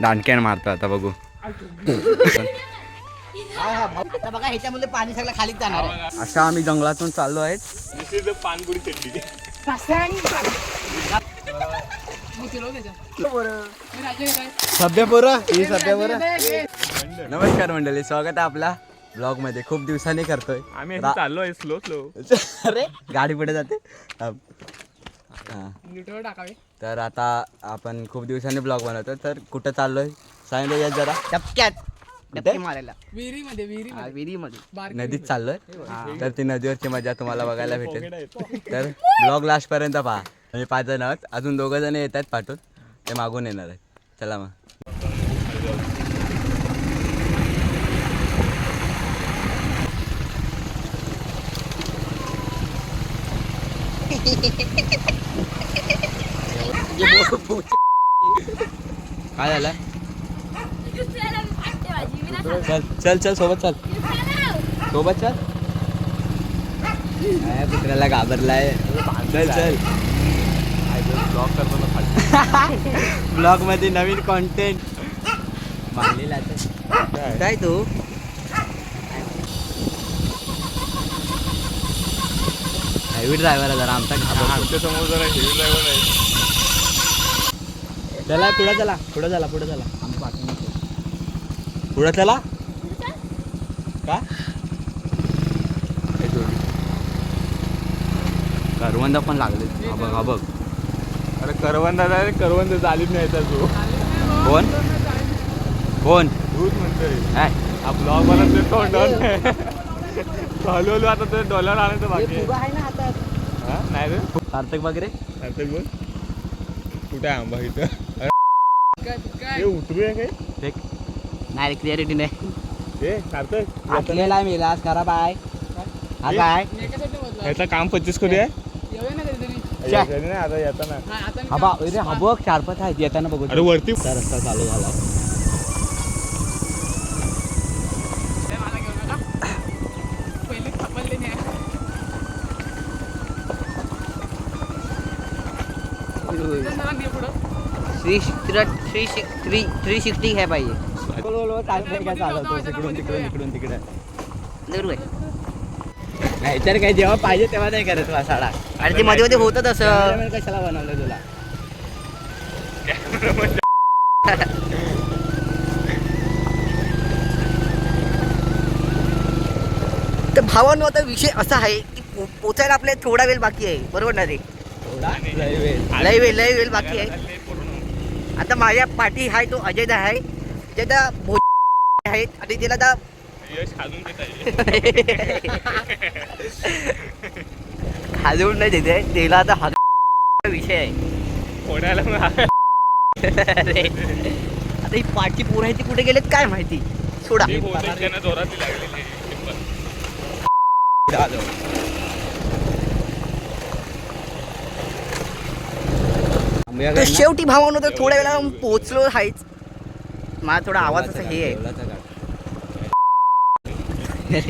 दांडक्यान मारतो आता बघू. आता बघा ह्याच्यामध्ये पाणी सगळं खालीच जाणार आहे. अशा आम्ही जंगलातून चाललो आहेत. पानपुडी चटणी सभ्य पोरं ही सभ्य पोरं. नमस्कार मंडळी स्वागत आहे आपला ब्लॉगमध्ये खूप दिवसांनी करतोय. आम्ही असं चाललोय स्लो स्लो अरे गाडी पुढे जाते. हा. हा. टाकावे. तर आता आपण खूप दिवसांनी ब्लॉग बनवतो तर कुठं चाललोय? सांगितलं या जरा. डबक्यात डबकी मारायला. विहिरीमध्ये विहिरी हा, विहिरीमध्ये. बारकी नदीत चाललोय. तर ती नदीवरची मजा तुम्हाला बघायला भेटेल. तर ब्लॉग लास्ट पर्यंत पहा. आम्ही पाच जण आहोत. अजून दोघं जण येत आहेत पाठवून. ते मागून येणार आहेत. चला मग. काय झालं? चल चल चल सोबत चल. सोबत चल. काय कुत्र्याला घाबरलाय? चल चल. ब्लॉग करताना ब्लॉगमध्ये नवीन कॉन्टेंट मागलेला काय तू. हेवी ड्रायव्हर आहे जरा आमचा घाबर आमच्यासमोर जरा हेवी ड्रायव्हर आहे. चला पुढे चला पुढे चला पुढे चला. पुढे चला. का? करवंद पण लागले. हा बघ हा बघ. अरे करवंद आहे करवंद चालीत नाही येतात तू. कोण? कोण? तूच म्हणतोय. काय? हा ब्लॉग मला ते तोंडावर हळूहळू आता ते डॉलर आणायचं बाकी आहे. आहे ना हातात. हा? नाही रे. सार्थक वगैरे? सार्थक बोल. कुठे आंबा इथं? हे काय? फेक. नाही क्लिअरिटी नाही. हे सार्थक आपल्याला मिलास करा बाय हा. काय ह्याचं काम पच्चीस नाही आता येताना. हा बा अरे बघ चार पाच आहेत येताना बघू. अरे वरती रस्ता चालू झाला three three three three sixty घ्या पाहिजे तिकडून तिकडे बरोबर. नाही तर काय जेव्हा पाहिजे तेव्हा नाही करत साडा. आणि ते मध्ये मध्ये होतं तसं Cameraman कशाला बनवलं तुला? तर भावांनो आता विषय असा आहे की पो- पोचायला आपल्या थोडा वेळ बाकी आहे. बरोबर ना रे? थोडा लय वेळ. लय वेळ लय वेळ बाकी आहे. आता माझ्या पाठी आहे तो अजयदा आहे त्याचा भो आहेत आणि त्याला आता खाजवून नाही देते त्याला आता हा विषय आहे. कोणाला आता ही पाठी पोरं आहे ती कुठे गेलेत काय माहिती? सोडा. जोरात लागलेली आहे. आंब्या तर? शेवटी भावानं तर थोड्या वेळा पोहोचलो आहेच मला थोडा आवाज असा हे आहे.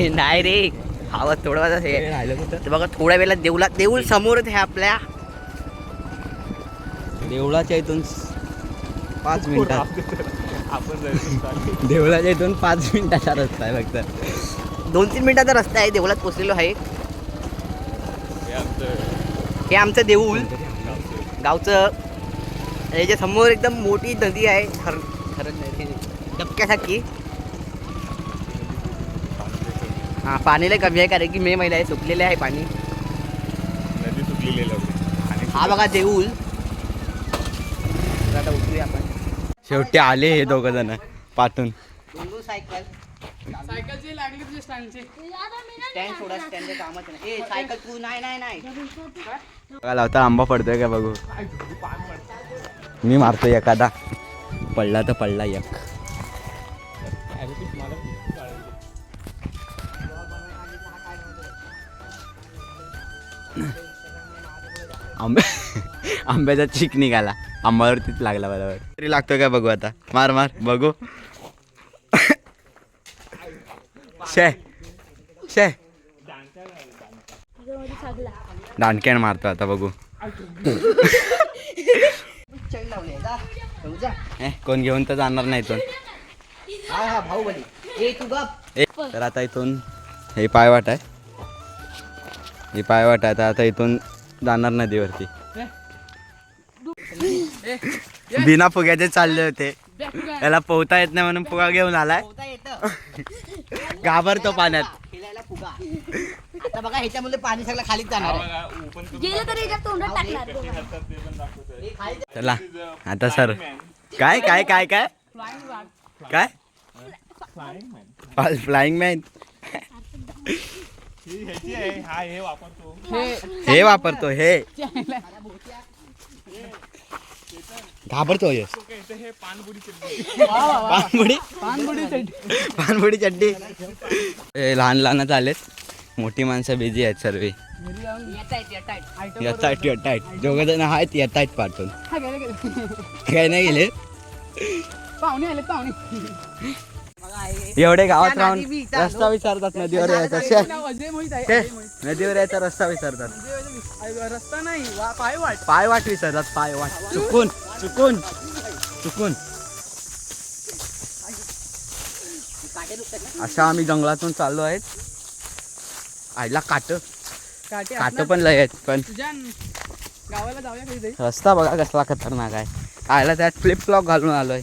नाही रे. आवाज थोडा वेळा हे हे आहे तर बघा थोड्या वेळा देऊला देऊळ समोरच आहे आपल्या. देवळाच्या इथून पाच मिनिटात. देवळाच्या इथून पाच मिनिटाचा रस्ता आहे फक्त. दोन तीन मिनिटाचा रस्ता आहे. देवळात पोचलेलो आहे. हे आमचं हे आमचं देऊळ. गावचं याच्या समोर एकदम मोठी नदी आहे खर खरंच नाही ती डबक्यासारखी हा पाणी लय कमी आहे कारण की मे महिना आहे सुकलेले आहे पाणी. नदी आहे. आणि हा बघा तर आता उतरूया आपण. शेवटी आले हे दोघ जण पाठून. सायकल. सायकलची लागली तुझ्या स्टँडची. स्टँड सोडा स्टँड कामच नाही. ए सायकल तू नाही नाही नाही. बघा लावता आंबा पडतोय का बघू? मी मारतो एखादा. पडला तर पडला एक. आंबे आंब्याचा चिक निघाला. आंब्यावरतीच लागला बरोबर. तरी लागतो काय बघू आता? मार मार बघू. शे शे. दांडक्यान मारतो आता बघू. लावली आहे ए कोण घेऊन तर जाणार नाही इथून. हा हा भाऊ बली ए तू गप. ए, तर आता इथून हे पायवाट आहे. ही पायवाट आहे तर आता इथून जाणार नदीवरती. बिना फुग्याचे चालले होते. त्याला पोहता येत नाही म्हणून फुगा घेऊन आलाय. पोहता येतं. घाबरतो पाण्यात. खेळायला फुगा. आता बघा ह्याच्यामध्ये पाणी सगळं खालीच जाणार आहे. गेलं तरी याच्यात तोंडात टाकणार. चला आता सर. काय काय काय काय? काय? फ्लाइंग मॅन हा हे वापरतो हे. हे. घाबरतो यश हे पानबुडी पानबुडी चड्डी. ए लहान लहानच आलेत मोठी माणसं बिझी आहेत सर्व. येत आहेत येत आहेत दोघ जण आहेत येत आहेत पाठवून काय नाही गेले. पाहुणे आले पाहुणे. एवढे गावात राहून. रस्ता विचारतात नदीवर यायचा. नदीवर यायचा रस्ता विचारतात. रस्ता नाही वा- पायवाट पाय वाट विचारतात पाय वाट. चुकून चुकून चुकून. अशा आम्ही जंगलातून चाललो आहेत. आईला काट. काटे पण लय आहेत पण. तुझ्या गावाला जाऊया कधीतरी रस्ता बघा कसला खतरनाक आहे. आयला त्यात फ्लिप फ्लॉप घालून आलोय.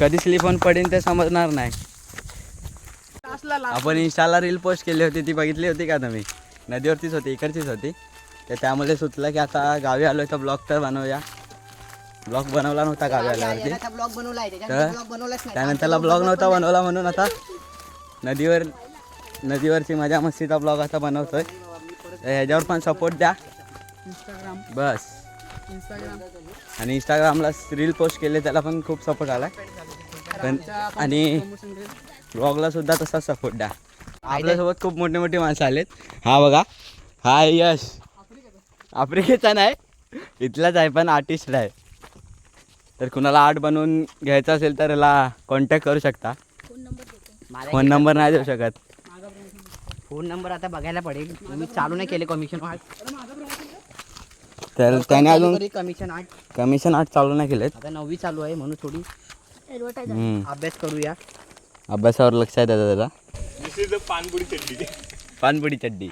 कधी स्लिप होऊन पडेन ते समजणार नाही. आपण इंस्टाला रील पोस्ट केली होती ती बघितली होती का तुम्ही? नदीवरतीच होती इकडचीच होती. तर त्यामुळे सुचलं की आता गावी आलोय तर ब्लॉग तर बनवूया. ब्लॉग बनवला नव्हता गावी आल्यावरती. तर त्याच्यानंतर ब्लॉग बनवलाच नाही. त्यानंतरला ब्लॉग नव्हता बनवला म्हणून आता नदीवर नदीवरची मजा मस्तीचा ब्लॉग आता बनवतोय. तर ह्याच्यावर पण सपोर्ट द्या. इंस्टाग्राम बस. इंस्टाग्राम आणि इंस्टाग्रामला रील पोस्ट केले त्याला पण खूप सपोर्ट आला पण आणि. ब्लॉगला सुद्धा तसाच सपोर्ट द्या. आपल्यासोबत खूप मोठे मोठे माणसं आलेत. हा बघा. हा यश. आफ्रिकेचा नाही. इथलाच आहे पण आर्टिस्ट आहे. तर कुणाला आर्ट बनवून घ्यायचं असेल तर याला कॉन्टॅक्ट करू शकता. फोन नंबर नाही देऊ शकत. फोन नंबर आता बघायला पडेल. मी चालू नाही केले कमिशन तर त्याने अजून कमिशन आठ. कमिशन आर्ट चालू नाही केलेत. आता नववी चालू आहे म्हणून थोडी हम्म. अभ्यास करूया. अभ्यासावर लक्ष आहे त्याचा. इज पानपुरी चड्डी. पानपुडी चड्डी.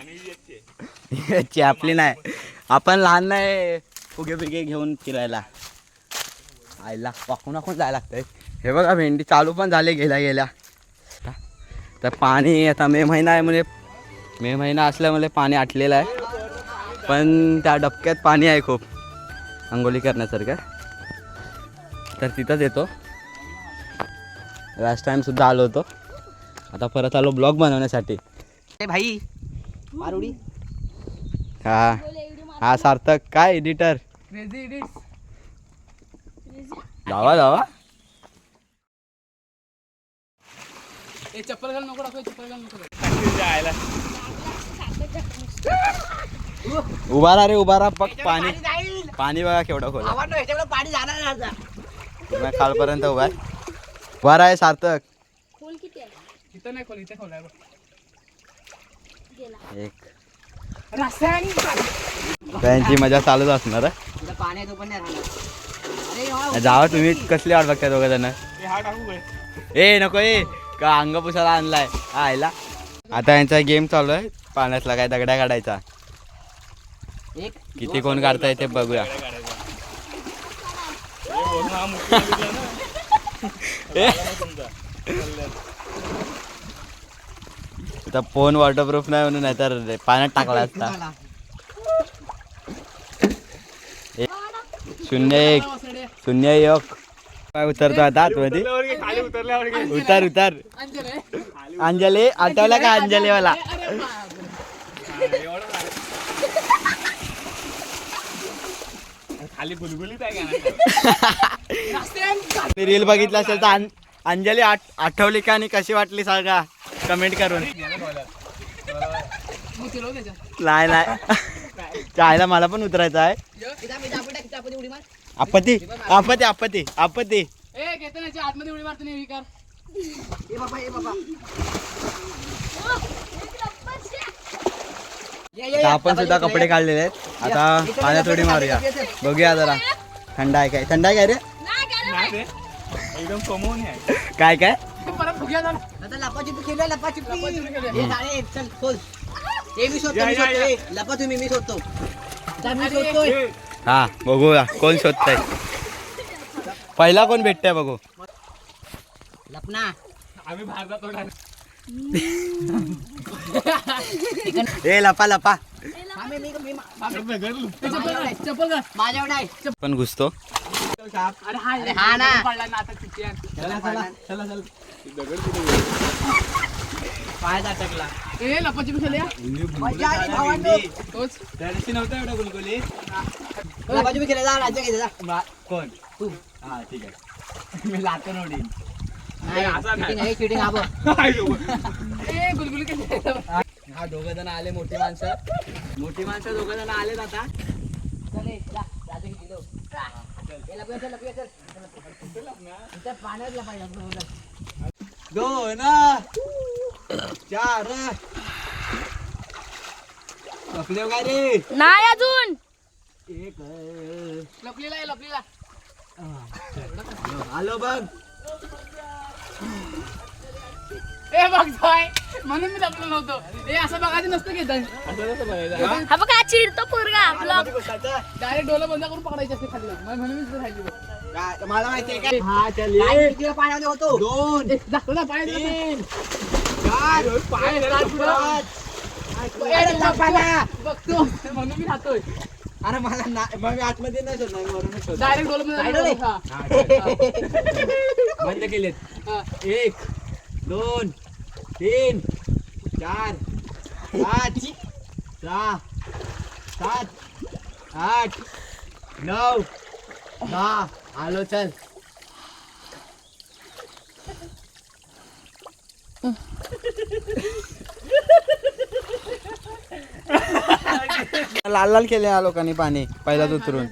याची आपली नाही. आपण लहान नाही. फुगे बिगे घेऊन फिरायला. आईला वाकून वाकून जायला लागतंय. हे बघा भेंडी चालू पण झाले गेल्या गेल्या. तर पाणी आता मे महिना आहे म्हणजे मे महिना असल्यामुळे पाणी आटलेलं आहे. पण त्या डबक्यात पाणी आहे खूप. आंघोळी करण्यासारखं. तर तिथंच येतो. लास्ट टाईमसुद्धा आलो होतो. आता परत आलो ब्लॉग बनवण्यासाठी. भाई मारुडी. हा हा सार्थक. काय एडिटर क्रेझी एडिट्स जावा जावा. ए चप्पल घाल नको चप्पल घाल नको जायला. उभा राहा रे उभा राहा. बघ पाणी. पाणी बघा केवढं खोल. पाणी जाणार. खालपर्यंत उभा आहे. उभा राहा सार्थक. खोल किती आहे? इथं नाही खोल इथे खोल आहे बघ. गेला. एक. रासायनिक त्यांची मजा चालूच असणार वा, जावा तुम्ही कसली वाट बघताय दोघं जण? हे हा ए नको ए. का अंग पुसायला आणलाय? हा आयला. आता यांचा गेम चालू आहे. पाण्यातला काय दगड्या काढायचा? एक किती कोण काढताय ते बघूया. आता फोन वॉटरप्रूफ नाही म्हणून नाही तर पाण्यात टाकला असता. शून्य एक शून्य एक. काय उतरतो आता आतमध्ये. उतर उतर. अंजल. आठवला का अंजली वाला अरे बापरे. हा, एवढं झालं. खाली गुलगुलीत आहे का नाही? रासायनिक रील बघितला असेल तर अं- अंजली आठ आठवली का आणि कशी वाटली सांगा? कमेंट करून. नाही नाही. चायला मला पण उतरायचं आहे. आपत्ती. आपत्ती आपत्ती. आपत्ती. ए घेते ना आतमध्ये उडी मारते नाही विकार ए बाबा ए बाबा ये, ये, ये. आता आपण सुद्धा कपडे काढलेले आहेत. आता पाण्यात उडी मारूया. बघूया जरा. थंड आहे काय? थंड आहे काय रे? एकदम कमवून आहे. काय काय. हे लपा तुम्ही मी शोधतो. हा. बघूया कोण शोधतंय? पहिला कोण भेटतंय बघू? लपना. आम्ही direct. ए लपा लपा. पण घुसतो. हा हा. पाय अटकला ए लपाछुपी खेळूया मजा आली भावांनो. तोच. लपाछुपी खेळा जा राज्य जा कोण? तू हा ठीक आहे. मी लातो नोडीन हा हा दोघ जण आले मोठी माणसं. मोठी माणसं दोघ जण आलेत आता. दोन चार. आपले काय रे नाही अजून. एक. लपलीला आहे लपलीला. आलो बघ. ए बघतोय म्हणून मी लपलो नव्हतो. ए असं बघायचं नसतं घेत असं कसं बघायचं? हा? बघा चिडतो पोरगा आपला. डायरेक्ट डोलं बंद करून पकडायचे असते खाली. म्हणून मी तिथं राहिली. मला माहितीये काय हा चल. पाण्यामध्ये होतो? दोन. ए, दाखव ना पाय दाखव. तीन चार. पाय. बघतो. म्हणून मी राहतोय. अरे मला ना मग मी आतमध्ये नाही शोधणार वरूनच शोधणार. डायरेक्ट डोलं बंद हा. चल. केलेत हा. एक दोन तीन चार पाच सहा सात आठ नऊ दहा आलो चल लाल लाल केले या लोकांनी पाणी पहिलाच उतरून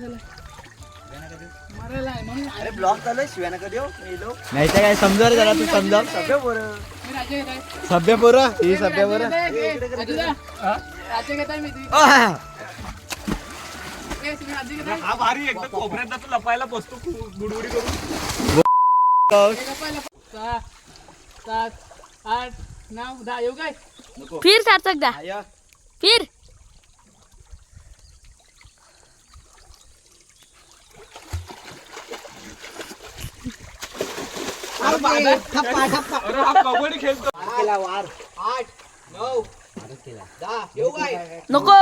अरे ब्लॉक चालू आहे शिव्या नका देऊ मेलो नाही तर काय समजाव रे जरा तू आहे. सभ्य पोरं? ही सभ्य पोरं. हा भारी एकदम कोपऱ्यात जातो लपायला बसतो खूप बुडबुडी करून. ए, लपा, लपा. सहा सात आठ नऊ दहा. येऊ काय? फिर सार्थक दा. आय. फिर. ठप्पा ठप्पा. अरे हा कबड्डी खेळतो. केला वार. आठ नऊ. दहा येऊ काय नको.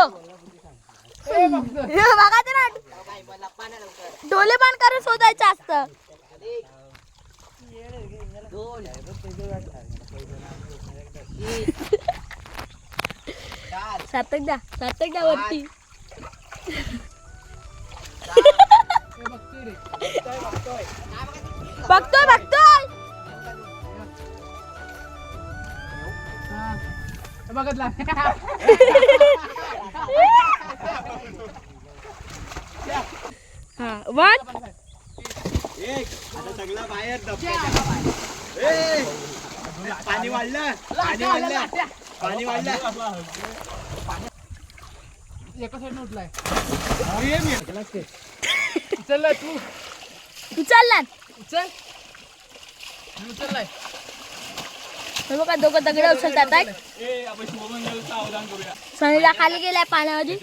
हे बघा ते ना. डोले बांध करून शोधायचं असतं. दोन सार्थक द्या सार्थक द्या वरती. बघतोय. बघतोय बघतोय हा. बघितला हा वन एक आता सगळं बाहेर धबधबा. ए, पाणी वाढलं पाणी वाढलं पाणी वाढलं एका साईडने उठलाय उचललाय तू उचलला उचल मी उचललाय. हे बघा दोघं दगड उचलतात सनीला खाली गेलाय पाण्यामध्ये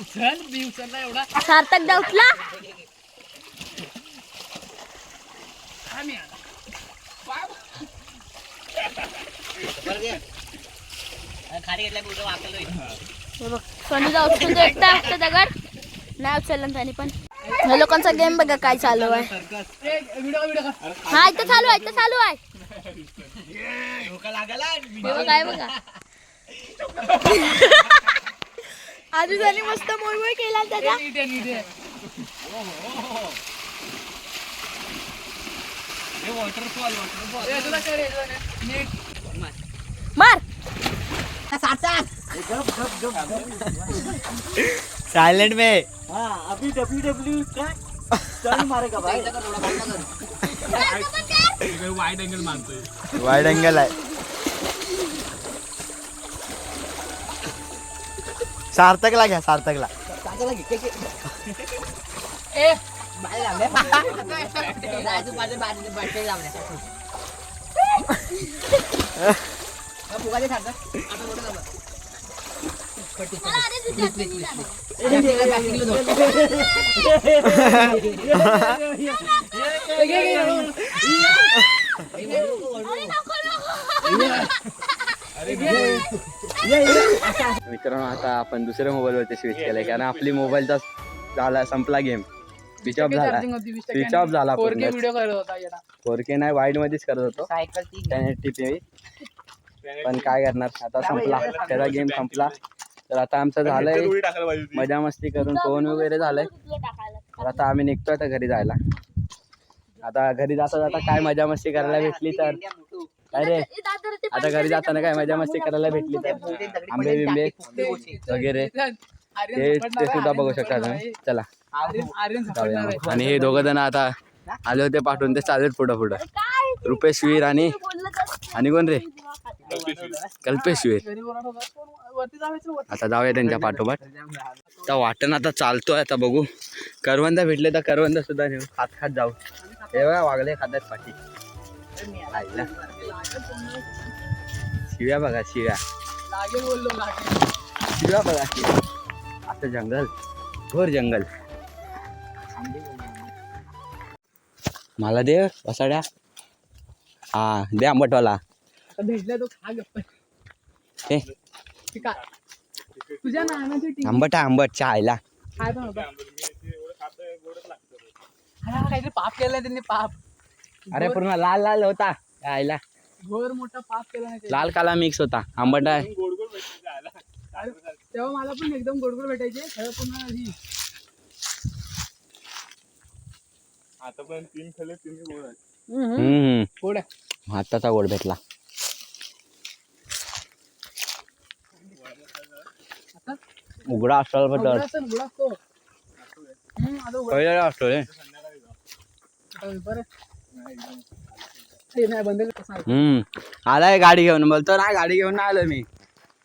उचल मी उचलला एवढा. सार्थक दा उठला. आम्ही आला. खाली घेतलाय पुढं वाकलोय हे बघ सनीला उचलतो एकटा एकटा दगड. नाही उचलला त्याने पण. ह्या लोकांचा गेम बघा काय चालू आहे. हा इथं चालू आहे इथं चालू आहे. काय बघा आधी त्याने मस्त मोळमोळ केला त्याचा. मार. सात सायलेंट में. हा अभी डब्ल्यू डब्ल्यू का टर्न मारेगा भाई। वाईट अँगल मानतोय वाईड अँगल आहे. सार्थकला घ्या सार्थकला. ए मित्रांनो आता आपण दुसऱ्या मोबाईलवरती स्विच केलंय कारण आपली मोबाईलचा झाला संपला गेम स्विच ऑफ झाला. स्विच ऑफ झाला. फोर के नाही वाईड मध्येच करत होतो. पण काय करणार? आता संपला. त्याचा गेम संपला. तर आता आमचं झालंय उडी टाकायला पाहिजे होती. मजा मस्ती करून फोन वगैरे झालंय. तर आता आम्ही निघतोय आता घरी जायला. आता घरी जाता जाता काय मजा मस्ती करायला भेटली तर? काय रे? आता घरी जाताना काय मजा मस्ती करायला भेटली तर? आंबे बिंबे वगैरे. आर्यन ते ते सुद्धा बघू शकता तुम्ही. चला. जाऊया मग. आणि हे दोघं जण आता आले होते पाठवून ते चालेल पुढं पुढं. रुपेशवीर आणि आणि कोण रे? कल्पेशवीर आता जाऊया त्यांच्या पाठोपाठ. आता वाटण आता चालतोय आता बघू. करवंदा भेटले तर करवंदा सुद्धा नेऊ खात खात जाऊ. एवढ्या वागले खातात पाठी. शिव्या बघा शिव्या. बोललो शिव्या बघा शिव्या. आता जंगल. घोर जंगल. मला दे वसाड्या हा दे आंबटवाला भेटला तो खा गप्प. हे ठीक आहे तुझ्या नानाची टीम आंबट आहे, आंबट चायला काय पण होता हा, काहीतरी पाप केलं त्यांनी पाप. अरे पूर्ण लाल लाल होता आईला घोर मोठा पाप केला नाही लाल काला मिक्स होता आंबट आहे. तेव्हा मला पण एकदम गोडगोड भेटायचे तेव्हा पुन्हा ही. आता पण तीन खाल्ले तीन गोड आहेत. हम्म. गोड आहे. हाताचा गोड भेटला. आता? उघडा असला तर ना, हम्म, आता उघडा. पहिला असतो रे आता बरं. हे नाही बंद कर कसं आहे. हम्म. आलाय गाडी घेऊन. बोलतो ना गाडी घेऊन नाही आलोय मी.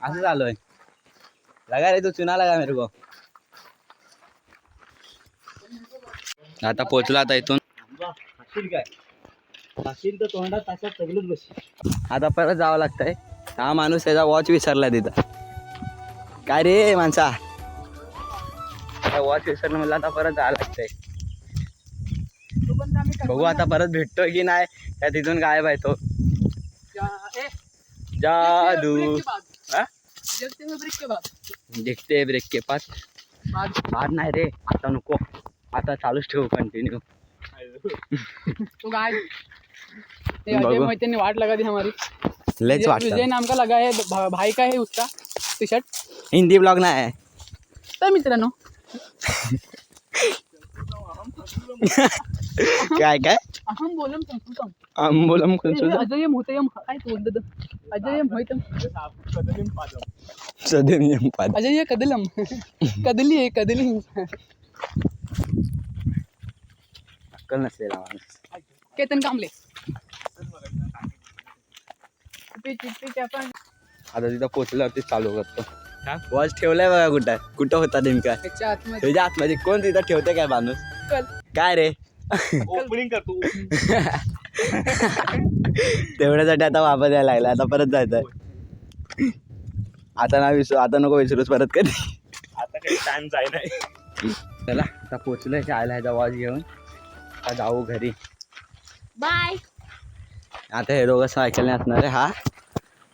असं आलोय. लगा रे तू चुना लगा मेरे को. आता पोचला आता इथून. आता परत जावं लागतंय. हा माणूस त्याचा वॉच विसरला तिथं. काय रे माणसा? वॉच विसरलं म्हणलं आता परत जावं लागतंय. बघू आता परत भेटतोय की नाही त्या तिथून गायब आहे तो. जादू. हुए ब्रेक के पास. बाद नाही रे आता नको. आता चालूच ठेवू कंटिन्यू तो गाय। अजय मोहित ने वाट लगा दी हमारी। लेच विजय विजय नाम का लगा है भा, भाई का है उसका टी शर्ट हिंदी ब्लॉग नाही आहे तर मित्रांनो काय काय अहम बोलम संस्कृतम आंबोलम खुलसुल अजय मोहतयम काय बोलत अजय मोहितम सदैव पाद अजय कदलम। कदली आहे कदली। अक्कल नसलेला माणूस केतन कांबले आता तिथं पोचल्यावरती चालू करतो. वॉच ठेवलाय बघा कुठं? कुठं होता नेमका? त्याच्या आतमध्ये. कोण तिथं ठेवते काय माणूस? काय रे? ओपनिंग करतो तेवढ्यासाठी आता वापस यायला लागला आता परत जायचंय. आता ना विसरू आता नको विसरूच परत कधी. आता काही टाइम जाय नाही. चला आता पोचलोय शाळेला ह्याचा वॉच घेऊन. आता जाऊ घरी. बाय आता हे दोघं सायकलने असणार आहे हा.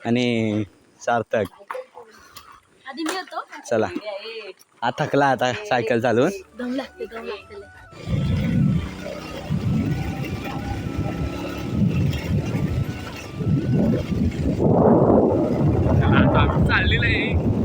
आणि सार्थक. आधी मी होतो. चला. हा थकला आता सायकल चालवून. चाललेलं आहे.